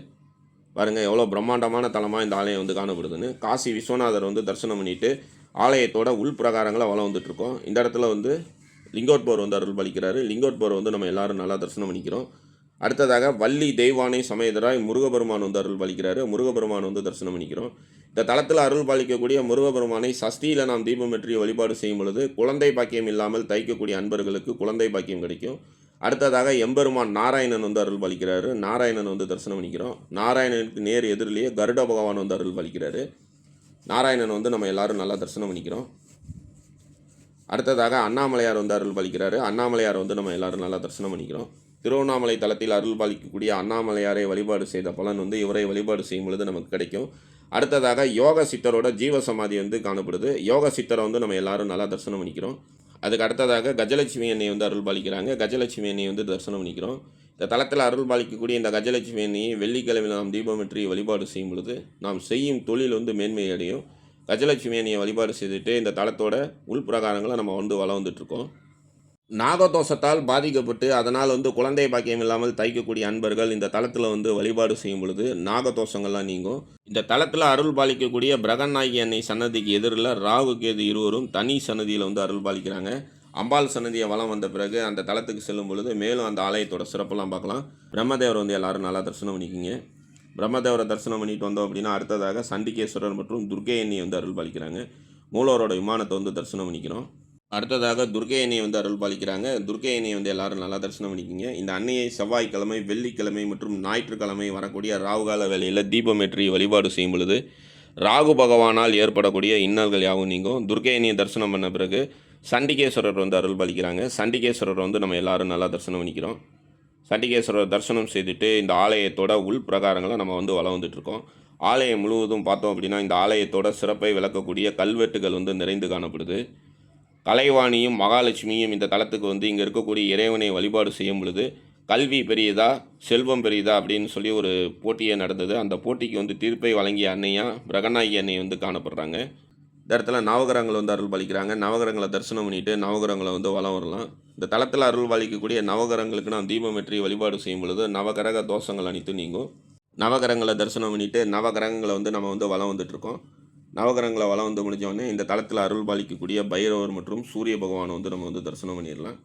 பாருங்கள் எவ்வளோ பிரம்மாண்டமான தலமாக இந்த ஆலயம் வந்து காணப்படுதுன்னு. காசி விஸ்வநாதர் வந்து தரிசனம் பண்ணிவிட்டு ஆலயத்தோட உள் பிரகாரங்களை வளம் வந்துட்ருக்கோம் இந்த இடத்துல வந்து லிங்கோட்போர் வந்து அருள் பலிக்கிறாரு லிங்கோட்போர் வந்து நம்ம எல்லாரும் நல்லா தரிசனம் பண்ணிக்கிறோம். அடுத்ததாக வள்ளி தெய்வானை சமேதராய் முருகபெருமான் வந்து அருள் பாலிக்கிறாரு முருகபெருமான் வந்து தரிசனம் பண்ணிக்கிறோம். இந்த தளத்தில் அருள் பாலிக்கக்கூடிய முருகபெருமானை சஷ்டியில் நாம் தீபம் வெற்றி வழிபாடு செய்யும் பொழுது குழந்தை பாக்கியம் இல்லாமல் தைக்கக்கூடிய அன்பர்களுக்கு குழந்தை பாக்கியம் கிடைக்கும். அடுத்ததாக எம்பெருமான் நாராயணன் வந்து அருள் பாலிக்கிறாரு. நாராயணன் வந்து தரிசனம் பண்ணிக்கிறோம் நாராயணனுக்கு நேர் எதிரிலேயே கருட பகவான் வந்து அருள் பாலிக்கிறாரு. நாராயணன் வந்து நம்ம எல்லாரும் நல்லா தரிசனம் பண்ணிக்கிறோம் அடுத்ததாக அண்ணாமலையார் வந்து அருள் பாலிக்கிறாரு. அண்ணாமலையார் வந்து நம்ம எல்லாரும் நல்லா தரிசனம் பண்ணிக்கிறோம் திருவண்ணாமலை தலத்தில் அருள் பாலிக்கக்கூடிய அண்ணாமலையாரை வழிபாடு செய்த பலன் வந்து இவரை வழிபாடு செய்யும் பொழுது நமக்கு கிடைக்கும். அடுத்ததாக யோக சித்தரோட ஜீவ சமாதி வந்து காணப்படுது. யோக சித்தரை வந்து நம்ம எல்லாரும் நல்லா தரிசனம் பண்ணிக்கிறோம் அதுக்கு அடுத்ததாக கஜலட்சுமி அன்னை வந்து அருள் பாலிக்கிறாங்க கஜலட்சுமி அன்னை வந்து தரிசனம் பண்ணிக்கிறோம். இந்த தளத்தில் அருள் பாலிக்கக்கூடிய இந்த கஜலட்சுமி அன்னையை வெள்ளிக்கிழமை நாம் தீபமற்றி வழிபாடு செய்யும் பொழுது நாம் செய்யும் தொழில் வந்து மேன்மை அடையும். கஜலட்சுமி அன்னையை வழிபாடு செய்துட்டு இந்த தளத்தோட உள்பிரகாரங்களை நம்ம வந்து வளர்ந்துட்டுருக்கோம் நாகதோஷத்தால் பாதிக்கப்பட்டு அதனால் வந்து குழந்தை பாக்கியம் இல்லாமல் தைக்கக்கூடிய அன்பர்கள் இந்த தளத்தில் வந்து வழிபாடு செய்யும் பொழுது நாகதோஷங்கள்லாம் நீங்கும். இந்த தளத்தில் அருள் பாலிக்கக்கூடிய பிரகநாயகி அன்னை சன்னதிக்கு எதிரில் ராகு கேது இருவரும் தனி சன்னதியில் வந்து அருள் பாலிக்கிறாங்க. அம்பாள் சன்னதியை வளம் வந்த பிறகு அந்த தளத்துக்கு செல்லும் பொழுது மேலும் அந்த ஆலயத்தோட சிறப்பெல்லாம் பார்க்கலாம். பிரம்மதேவர் வந்து எல்லாரும் நல்லா தரிசனம் பண்ணிக்கிங்க. பிரம்மதேவரை தரிசனம் பண்ணிட்டு வந்தோம் அப்படின்னா அடுத்ததாக சண்டிகேஸ்வரர் மற்றும் துர்க்கை அண்ணியை வந்து அருள் பாலிக்கிறாங்க. மூலவரோட விமானத்தை வந்து தரிசனம் பண்ணிக்கிறோம். அடுத்ததாக துர்க்கை அன்னையை வந்து அருள் பாலிக்கிறாங்க. துர்கை அன்னையை வந்து எல்லாரும் நல்லா தரிசனம் பண்ணிக்கிங்க. இந்த அன்னையை செவ்வாய்க்கிழமை வெள்ளிக்கிழமை மற்றும் ஞாயிற்றுக்கிழமை வரக்கூடிய ராகுகால தீபம் தீபமேற்றி வழிபாடு செய்யும் பொழுது ராகு பகவானால் ஏற்படக்கூடிய இன்னல்கள் யாவும் நீங்கும். துர்க்கை அன்னையை தரிசனம் பண்ண பிறகு சண்டிகேஸ்வரர் வந்து அருள் பாலிக்கிறாங்க. சண்டிகேஸ்வரர் வந்து நம்ம எல்லாரும் நல்லா தரிசனம் பண்ணிக்கிறோம். சண்டிகேஸ்வரர் தரிசனம் செய்துட்டு இந்த ஆலயத்தோட உள் பிரகாரங்களை நம்ம வந்து வளம் வந்துட்டுருக்கோம். ஆலயம் முழுவதும் பார்த்தோம் அப்படின்னா இந்த ஆலயத்தோட சிறப்பை விளக்கக்கூடிய கல்வெட்டுகள் வந்து நிறைந்து காணப்படுது. கலைவாணியும் மகாலட்சுமியும் இந்த தலத்துக்கு வந்து இங்கே இருக்கக்கூடிய இறைவனை வழிபாடு செய்யும் பொழுது கல்வி பெரியதா செல்வம் பெரியதா அப்படின்னு சொல்லி ஒரு போட்டியே நடந்தது. அந்த போட்டிக்கு வந்து தீர்ப்பை வழங்கிய அன்னையா பிரகநாயகி அன்னை வந்து காணப்படுறாங்க. இந்த இடத்துல நவகிரகங்கள் வந்து அருள் பாலிக்கிறாங்க. நவகிரகங்களை தரிசனம் பண்ணிட்டு நவகிரகங்களை வந்து வலம் வரலாம். இந்த தளத்தில் அருள் பாலிக்கக்கூடிய நவகிரகங்களுக்கு நாம் தீபம் வெற்றி வழிபாடு செய்யும் பொழுது நவகிரக தோஷங்கள் அனைத்து நீங்கும். நவகிரகங்களை தரிசனம் பண்ணிட்டு நவகிரகங்களை வந்து நம்ம வந்து வலம் வந்துட்டுருக்கோம் நவகிரகங்களை வளம் வந்து முடிஞ்சோடனே இந்த தளத்தில் அருள் பாலிக்கக்கூடிய பைரவர் மற்றும் சூரிய பகவானை வந்து நம்ம வந்து தரிசனம் பண்ணிடலாம்.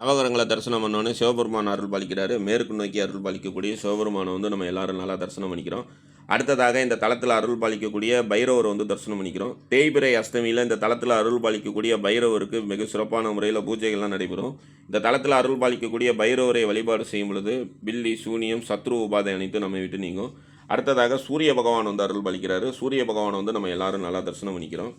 நவகரங்களை தரிசனம் பண்ணோன்னே சிவபெருமான் அருள் பாலிக்கிறாரு. மேற்கு நோக்கி அருள் பாலிக்கக்கூடிய சிவபெருமானை வந்து நம்ம எல்லாரும் நல்லா தரிசனம் பண்ணிக்கிறோம். அடுத்ததாக இந்த தளத்தில் அருள் பாலிக்கக்கூடிய பைரவரை வந்து தரிசனம் பண்ணிக்கிறோம். தேய்பிரை அஷ்டமியில் இந்த தளத்தில் அருள் பாலிக்கக்கூடிய பைரவருக்கு மிக சிறப்பான முறையில் பூஜைகள்லாம் நடைபெறும். இந்த தளத்தில் அருள் பாலிக்கக்கூடிய பைரவரை வழிபாடு செய்யும் பொழுது பில்லி சூனியம் சத்ரு உபாதை அனைத்து நம்ம விட்டு நீங்கும். அடுத்ததாக சூரிய பகவான் வந்து அருள் பலிக்கிறாரு. சூரிய பகவான் வந்து நம்ம எல்லாரும் நல்லா தரிசனம் பண்ணிக்கிறோம்.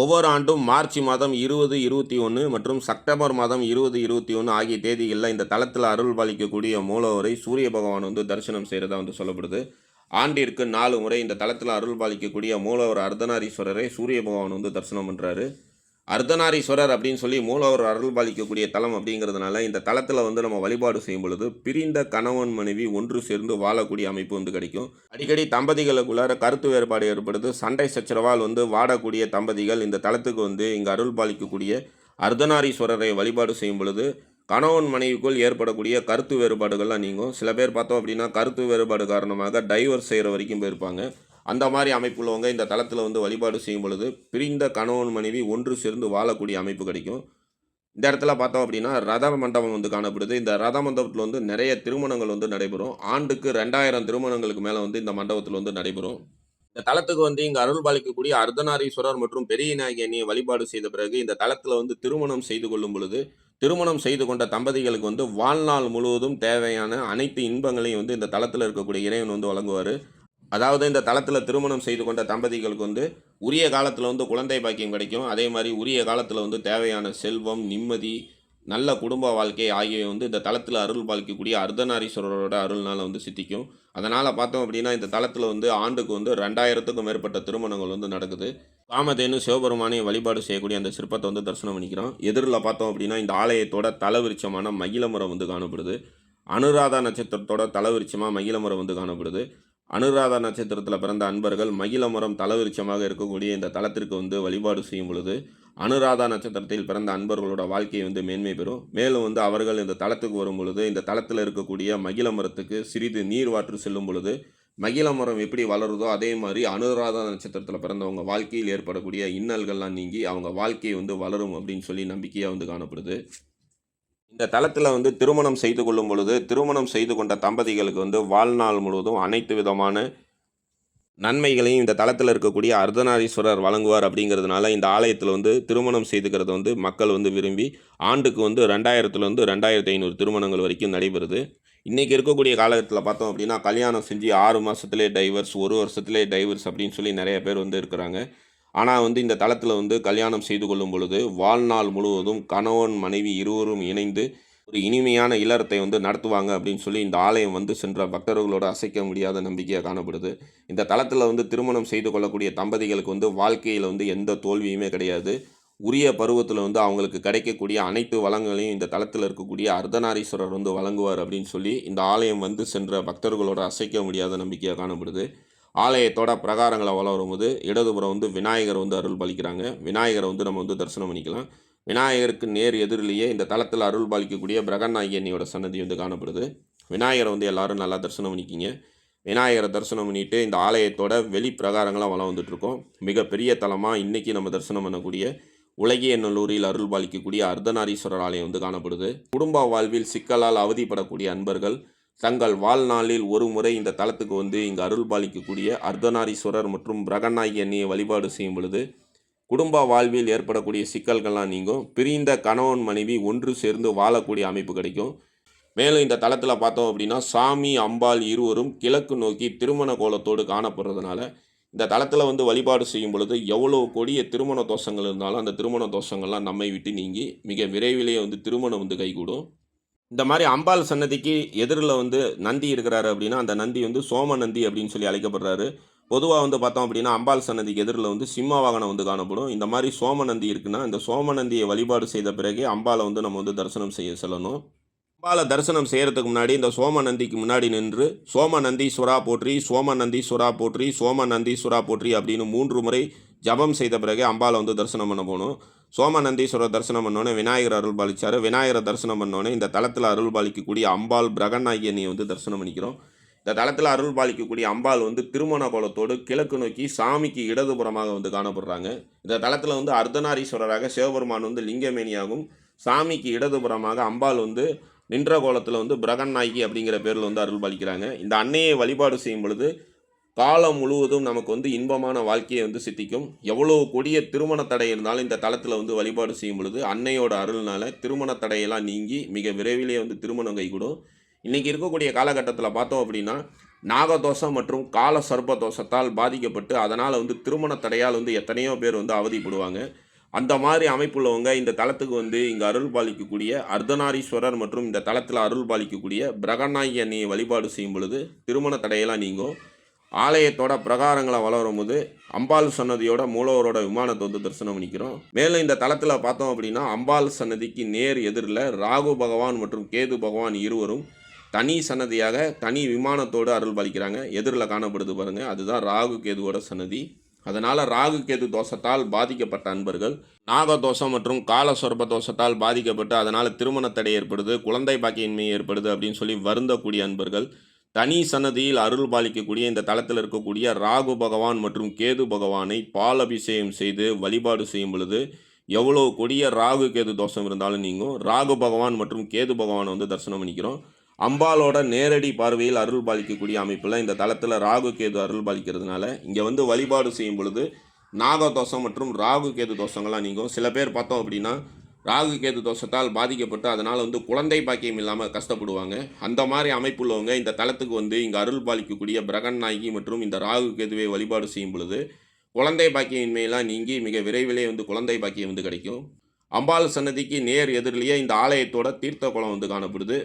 ஒவ்வொரு ஆண்டும் மார்ச் மாதம் இருபது இருபத்தி ஒன்று மற்றும் செப்டம்பர் மாதம் இருபது இருபத்தி ஒன்று ஆகிய தேதிகளில் இந்த தளத்தில் அருள் பாலிக்கக்கூடிய மூலவரை சூரிய பகவான் வந்து தரிசனம் செய்கிறதா வந்து சொல்லப்படுது. ஆண்டிற்கு நாலு முறை இந்த தளத்தில் அருள் பாலிக்கக்கூடிய மூலவர் அர்த்தநாரீஸ்வரரை சூரிய பகவான் வந்து தரிசனம் பண்ணுறாரு அர்த்தநாரீஸ்வரர் அப்படின்னு சொல்லி மூலவர் அருள் பாலிக்கக்கூடிய தலம் அப்படிங்கிறதுனால இந்த தளத்தில் வந்து நம்ம வழிபாடு செய்யும் பொழுது பிரிந்த கணவன் மனைவி ஒன்று சேர்ந்து வாழக்கூடிய அமைப்பு வந்து கிடைக்கும். அடிக்கடி தம்பதிகளுக்குள்ளார கருத்து வேறுபாடு ஏற்படுது. சண்டை சச்சரவால் வந்து வாடக்கூடிய தம்பதிகள் இந்த தளத்துக்கு வந்து இங்கே அருள் பாலிக்கக்கூடிய அர்த்தநாரீஸ்வரரை வழிபாடு செய்யும் பொழுது கணவன் மனைவிக்குள் ஏற்படக்கூடிய கருத்து வேறுபாடுகள்லாம் நீங்கும். சில பேர் பார்த்தோம் அப்படின்னா கருத்து வேறுபாடு காரணமாக டைவர்ஸ் செய்கிற வரைக்கும் போயிருப்பாங்க. அந்த மாதிரி அமைப்புள்ளவங்க இந்த தளத்தில் வந்து வழிபாடு செய்யும் பொழுது பிரிந்த கணவன் மனைவி ஒன்று சேர்ந்து வாழக்கூடிய அமைப்பு கிடைக்கும். இந்த இடத்துல பார்த்தோம் அப்படின்னா ரத மண்டபம் வந்து காணப்படுது. இந்த ரத மண்டபத்தில் வந்து நிறைய திருமணங்கள் வந்து நடைபெறும். ஆண்டுக்கு ரெண்டாயிரம் திருமணங்களுக்கு மேலே வந்து இந்த மண்டபத்தில் வந்து நடைபெறும். இந்த தளத்துக்கு வந்து இங்கே அருள் பாலிக்கக்கூடிய அர்த்தநாரீஸ்வரர் மற்றும் பெரிய நாயகி வழிபாடு செய்த பிறகு இந்த தளத்தில் வந்து திருமணம் செய்து கொள்ளும் பொழுது திருமணம் செய்து கொண்ட தம்பதிகளுக்கு வந்து வாழ்நாள் முழுவதும் தேவையான அனைத்து இன்பங்களையும் வந்து இந்த தளத்தில் இருக்கக்கூடிய இறைவன் வந்து வழங்குவார். அதாவது இந்த தளத்தில் திருமணம் செய்து கொண்ட தம்பதிகளுக்கு வந்து உரிய காலத்தில் வந்து குழந்தை பாக்கியம் கிடைக்கும். அதே மாதிரி உரிய காலத்தில் வந்து தேவையான செல்வம் நிம்மதி நல்ல குடும்ப வாழ்க்கை ஆகியவை வந்து இந்த தளத்தில் அருள் பாலிக்கக்கூடிய அர்த்தநாரீஸ்வரரோட அருள்னால் வந்து சித்திக்கும். அதனால் பார்த்தோம் அப்படின்னா இந்த தளத்தில் வந்து ஆண்டுக்கு வந்து ரெண்டாயிரத்துக்கும் மேற்பட்ட திருமணங்கள் வந்து நடக்குது. காமதேனு சிவபெருமானையும் வழிபாடு செய்யக்கூடிய அந்த சிற்பத்தை வந்து தரிசனம் பண்ணிக்கிறோம். எதிரில் பார்த்தோம் அப்படின்னா இந்த ஆலயத்தோட தலவிருச்சமான மகிழமரம் வந்து காணப்படுது. அனுராதா நட்சத்திரத்தோட தலவிருச்சமாக மகிழமரம் வந்து காணப்படுது. அனுராதா நட்சத்திரத்தில் பிறந்த அன்பர்கள் மகிழமரம் தலவிருச்சமாக இருக்கக்கூடிய இந்த தலத்திற்கு வந்து வழிபாடு செய்யும் பொழுது அனுராதா நட்சத்திரத்தில் பிறந்த அன்பர்களோட வாழ்க்கையை வந்து மேன்மை பெறும். மேலும் வந்து அவர்கள் இந்த தளத்துக்கு வரும் பொழுது இந்த தளத்தில் இருக்கக்கூடிய மகிழமரத்துக்கு சிறிது நீர் வாற்று செல்லும் பொழுது மகிழமரம் எப்படி வளருதோ அதே மாதிரி அனுராதா நட்சத்திரத்தில் பிறந்தவங்க வாழ்க்கையில் ஏற்படக்கூடிய இன்னல்கள்லாம் நீங்கி அவங்க வாழ்க்கையை வந்து வளரும் அப்படின்னு சொல்லி நம்பிக்கையாக வந்து காணப்படுது. இந்த தளத்தில் வந்து திருமணம் செய்து கொள்ளும் பொழுது திருமணம் செய்து கொண்ட தம்பதிகளுக்கு வந்து வாழ்நாள் முழுவதும் அனைத்து விதமான நன்மைகளையும் இந்த தளத்தில் இருக்கக்கூடிய அர்த்தநாரீஸ்வரர் வழங்குவார் அப்படிங்கிறதுனால இந்த ஆலயத்தில் வந்து திருமணம் செய்துக்கிறது வந்து மக்கள் வந்து விரும்பி ஆண்டுக்கு வந்து ரெண்டாயிரத்துலேருந்து ரெண்டாயிரத்தி ஐநூறு திருமணங்கள் வரைக்கும் நடைபெறுது. இன்றைக்கி இருக்கக்கூடிய காலகட்டத்தில் பார்த்தோம் அப்படின்னா கல்யாணம் செஞ்சு ஆறு மாதத்துலேயே டைவர்ஸ் ஒரு வருஷத்துலேயே டைவர்ஸ் அப்படின்னு சொல்லி நிறைய பேர் வந்து இருக்கிறாங்க. ஆனால் வந்து இந்த தளத்தில் வந்து கல்யாணம் செய்து கொள்ளும் பொழுது வாழ்நாள் முழுவதும் கணவன் மனைவி இருவரும் இணைந்து ஒரு இனிமையான இல்லறத்தை வந்து நடத்துவாங்க அப்படின்னு சொல்லி இந்த ஆலயம் வந்து சென்ற பக்தர்களோட அசைக்க முடியாத நம்பிக்கையாக காணப்படுது. இந்த தளத்தில் வந்து திருமணம் செய்து கொள்ளக்கூடிய தம்பதிகளுக்கு வந்து வாழ்க்கையில் வந்து எந்த தோல்வியுமே கிடையாது. உரிய பருவத்தில் வந்து அவங்களுக்கு கிடைக்கக்கூடிய அனைத்து வளங்களையும் இந்த தளத்தில் இருக்கக்கூடிய அர்த்தநாரீஸ்வரர் வந்து வழங்குவார் அப்படின்னு சொல்லி இந்த ஆலயம் வந்து சென்ற பக்தர்களோட அசைக்க முடியாத நம்பிக்கையாக காணப்படுது. ஆலயத்தோட பிரகாரங்களை வளரும் போது இடதுபுறம் வந்து விநாயகர் வந்து அருள் பாலிக்கிறாங்க விநாயகரை வந்து நம்ம வந்து தரிசனம் பண்ணிக்கலாம். விநாயகருக்கு நேர் எதிரிலேயே இந்த தளத்தில் அருள் பாலிக்கக்கூடிய பிரகநாயகியனியோட சன்னதி வந்து காணப்படுது. விநாயகரை வந்து எல்லாரும் நல்லா தரிசனம் பண்ணிக்கிங்க. விநாயகரை தரிசனம் பண்ணிட்டு இந்த ஆலயத்தோட வெளி பிரகாரங்களாக வளம் வந்துட்ருக்கோம் மிகப்பெரிய தலமாக இன்றைக்கி நம்ம தரிசனம் பண்ணக்கூடிய உலகியநல்லூரில் அருள் பாலிக்கக்கூடிய அர்த்தநாரீஸ்வரர் ஆலயம் வந்து காணப்படுது. குடும்ப வாழ்வில் சிக்கலால் அவதிப்படக்கூடிய அன்பர்கள் தங்கள் வாழ்நாளில் ஒரு முறை இந்த தலத்துக்கு வந்து இங்கு அருள் பாலிக்கக்கூடிய அர்த்தநாரீஸ்வரர் மற்றும் பிரகநாயகி அண்ணியை வழிபாடு செய்யும் பொழுது குடும்ப வாழ்வில் ஏற்படக்கூடிய சிக்கல்கள்லாம் நீங்கும். பிரிந்த கணவன் மனைவி ஒன்று சேர்ந்து வாழக்கூடிய அமைப்பு கிடைக்கும். மேலும் இந்த தளத்தில் பார்த்தோம் அப்படின்னா சாமி அம்பாள் இருவரும் கிழக்கு நோக்கி திருமண கோலத்தோடு காணப்படுறதுனால இந்த தளத்தில் வந்து வழிபாடு செய்யும் பொழுது எவ்வளோ கொடிய திருமண தோஷங்கள் இருந்தாலும் அந்த திருமண தோஷங்கள்லாம் நம்மை விட்டு நீங்கி மிக விரைவிலேயே வந்து திருமணம் வந்து கைகூடும். இந்த மாதிரி அம்பாள் சன்னதிக்கு எதிரில் வந்து நந்தி இருக்கிறாரு அப்படின்னா அந்த நந்தி வந்து சோம நந்தி அப்படின்னு சொல்லி அழைக்கப்படுறாரு. பொதுவாக வந்து பார்த்தோம் அப்படின்னா அம்பாள் சன்னதிக்கு எதிரில் வந்து சிம்ம வாகனம் வந்து காணப்படும். இந்த மாதிரி சோம நந்தி இருக்குன்னா இந்த சோம நந்தியை வழிபாடு செய்த பிறகு அம்பாளை வந்து நம்ம வந்து தரிசனம் செய்ய செல்லணும். அம்பாளை தரிசனம் செய்கிறதுக்கு முன்னாடி இந்த சோம நந்திக்கு முன்னாடி நின்று சோம சுறா போற்றி சோம சுறா போற்றி சோம சுறா போற்றி அப்படின்னு மூன்று முறை ஜபம் செய்த பிறகு அம்பாளை வந்து தரிசனம் பண்ண போகணும் சோம நந்தீஸ்வரர் தரிசனம் பண்ணோன்னே விநாயகர் அருள் பாலிச்சார். விநாயகரை தரிசனம் பண்ணோன்னே இந்த தளத்தில் அருள் பாலிக்கக்கூடிய அம்பாள் பிரகநாயகியை வந்து தரிசனம் பண்ணிக்கிறோம். இந்த தளத்தில் அருள் பாலிக்கக்கூடிய அம்பாள் வந்து திருமண கோலத்தோடு கிழக்கு நோக்கி சாமிக்கு இடதுபுறமாக வந்து காணப்படுறாங்க. இந்த தளத்தில் வந்து அர்த்தநாரீஸ்வரராக சிவபெருமான் வந்து லிங்கமேனியாகும் சாமிக்கு இடதுபுறமாக அம்பாள் வந்து நின்ற கோலத்தில் வந்து பிரகநாயகி அப்படிங்கிற பேரில் வந்து அருள் பாலிக்கிறாங்க. இந்த அன்னையை வழிபாடு செய்யும் பொழுது காலம் முழுவதும் நமக்கு வந்து இன்பமான வாழ்க்கையை வந்து சித்திக்கும். எவ்வளோ கொடிய திருமண தடை இருந்தாலும் இந்த தளத்தில் வந்து வழிபாடு செய்யும் பொழுது அன்னையோட அருள்னால திருமண தடையெல்லாம் நீங்கி மிக விரைவிலேயே வந்து திருமணம் கைகூடும். இன்றைக்கி இருக்கக்கூடிய காலகட்டத்தில் பார்த்தோம் அப்படின்னா நாகதோஷம் மற்றும் கால சர்ப்ப தோஷத்தால் பாதிக்கப்பட்டு அதனால் வந்து திருமண தடையால் வந்து எத்தனையோ பேர் வந்து அவதிப்படுவாங்க. அந்த மாதிரி அமைப்புள்ளவங்க இந்த தளத்துக்கு வந்து இங்கே அருள் பாலிக்கக்கூடிய அர்த்தநாரீஸ்வரர் மற்றும் இந்த தளத்தில் அருள் பாலிக்கக்கூடிய பிரகநாயகி அன்னையை வழிபாடு செய்யும் பொழுது திருமண தடையெல்லாம் நீங்கும். ஆலயத்தோட பிரகாரங்களை வளரும் போது அம்பாள் சன்னதியோட மூலவரோட விமானத்தை வந்து தரிசனம் பண்ணிக்கிறோம். மேலும் இந்த தளத்தில் பார்த்தோம் அப்படின்னா அம்பாள் சன்னதிக்கு நேர் எதிரில் ராகு பகவான் மற்றும் கேது பகவான் இருவரும் தனி சன்னதியாக தனி விமானத்தோடு அருள் பாலிக்கிறாங்க. எதிரில் காணப்படுது பாருங்கள் அதுதான் ராகு கேதுவோட சன்னதி. அதனால் ராகு கேது தோஷத்தால் பாதிக்கப்பட்ட அன்பர்கள் நாகதோஷம் மற்றும் காலசொர்ப தோஷத்தால் பாதிக்கப்பட்டு அதனால் திருமண தடை ஏற்படுது குழந்தை பாக்கியின்மை ஏற்படுது அப்படின்னு சொல்லி வருந்தக்கூடிய அன்பர்கள் தனி சன்னதியில் அருள் பாலிக்கக்கூடிய இந்த தளத்தில் இருக்கக்கூடிய ராகு பகவான் மற்றும் கேது பகவானை பால் அபிஷேகம் செய்து வழிபாடு செய்யும் பொழுது எவ்வளோ கொடிய ராகு கேது தோஷம் இருந்தாலும் நீங்கும். ராகு பகவான் மற்றும் கேது பகவானை வந்து தரிசனம் பண்ணிக்கிறோம். அம்பாலோட நேரடி பார்வையில் அருள் பாலிக்கக்கூடிய அமைப்பில் இந்த தளத்தில் ராகு கேது அருள் பாலிக்கிறதுனால இங்கே வந்து வழிபாடு செய்யும் பொழுது நாகதோஷம் மற்றும் ராகு கேது தோஷங்கள்லாம் நீங்கும். சில பேர் பார்த்தோம் அப்படின்னா ராகு கேது தோஷத்தால் பாதிக்கப்பட்டு அதனால் வந்து குழந்தை பாக்கியம் இல்லாமல் கஷ்டப்படுவாங்க. அந்த மாதிரி அமைப்புள்ளவங்க இந்த தளத்துக்கு வந்து இங்கே அருள் பாலிக்கக்கூடிய பிரகன் நாயகி மற்றும் இந்த ராகு கேதுவை வழிபாடு செய்யும் பொழுது குழந்தை பாக்கியமின்மையெல்லாம் நீங்கி மிக விரைவிலே வந்து குழந்தை பாக்கியம் வந்து கிடைக்கும். அம்பாள் சன்னதிக்கு நேர் எதிரிலேயே இந்த ஆலயத்தோட தீர்த்த குளம் வந்து காணப்படுது.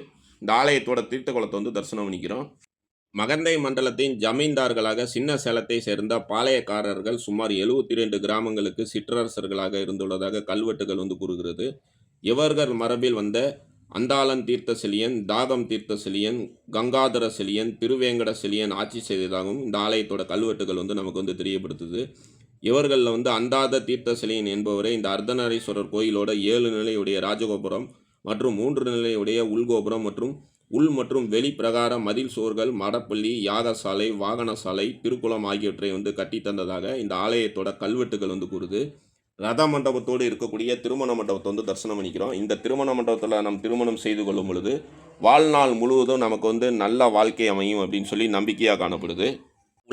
இந்த ஆலயத்தோட தீர்த்த குளத்தை வந்து தரிசனம் பண்ணிக்கிறோம். மகந்தை மண்டலத்தின் ஜமீன்தார்களாக சின்ன சேலத்தை சேர்ந்த பாளையக்காரர்கள் சுமார் எழுபத்தி ரெண்டு கிராமங்களுக்கு சிற்றரசர்களாக இருந்துள்ளதாக கல்வெட்டுகள் வந்து கூறுகிறது. இவர்கள் மரபில் வந்த அந்தாளன் தீர்த்த செலியன் தாகம் தீர்த்த செலியன் கங்காதர செலியன் திருவேங்கட செலியன் ஆட்சி செய்ததாகவும் இந்த ஆலயத்தோட கல்வெட்டுகள் வந்து நமக்கு வந்து தெரியப்படுத்துது. இவர்களில் வந்து அந்தாத தீர்த்த செலியன் என்பவரே இந்த அர்த்தநாரீஸ்வரர் கோயிலோட ஏழு நிலையுடைய ராஜகோபுரம் மற்றும் மூன்று நிலையுடைய உள்கோபுரம் மற்றும் உள் மற்றும் வெளி பிரகார மதில் சோர்கள் மடப்பள்ளி யாகசாலை வாகனசாலை திருக்குளம் ஆகியவற்றை வந்து கட்டித்தந்ததாக இந்த ஆலயத்தோட கல்வெட்டுகள் வந்து கூறுது. ரத மண்டபத்தோடு இருக்கக்கூடிய திருமண மண்டபத்தை வந்து தரிசனம் பண்ணிக்கிறோம். இந்த திருமண மண்டபத்தில் நம் திருமணம் செய்து கொள்ளும் பொழுது வாழ்நாள் முழுவதும் நமக்கு வந்து நல்ல வாழ்க்கை அமையும் அப்படின்னு சொல்லி நம்பிக்கையாக காணப்படுது.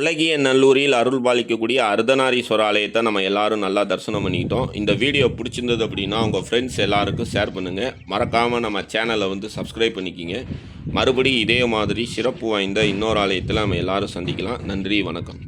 உலகிய நல்லூரில் அருள் பாலிக்கக்கூடிய அர்த்தநாரீஸ்வர ஆலயத்தை நம்ம எல்லாரும் நல்லா தரிசனம் பண்ணிக்கிட்டோம். இந்த வீடியோ பிடிச்சிருந்தது அப்படின்னா உங்கள் ஃப்ரெண்ட்ஸ் எல்லாருக்கும் ஷேர் பண்ணுங்கள் மறக்காமல் நம்ம சேனலை வந்து சப்ஸ்கிரைப் பண்ணிக்கிங்க. மறுபடியும் இதே மாதிரி சிறப்பு வாய்ந்த இன்னொரு ஆலயத்தில் நம்ம எல்லாரும் சந்திக்கலாம். நன்றி வணக்கம்.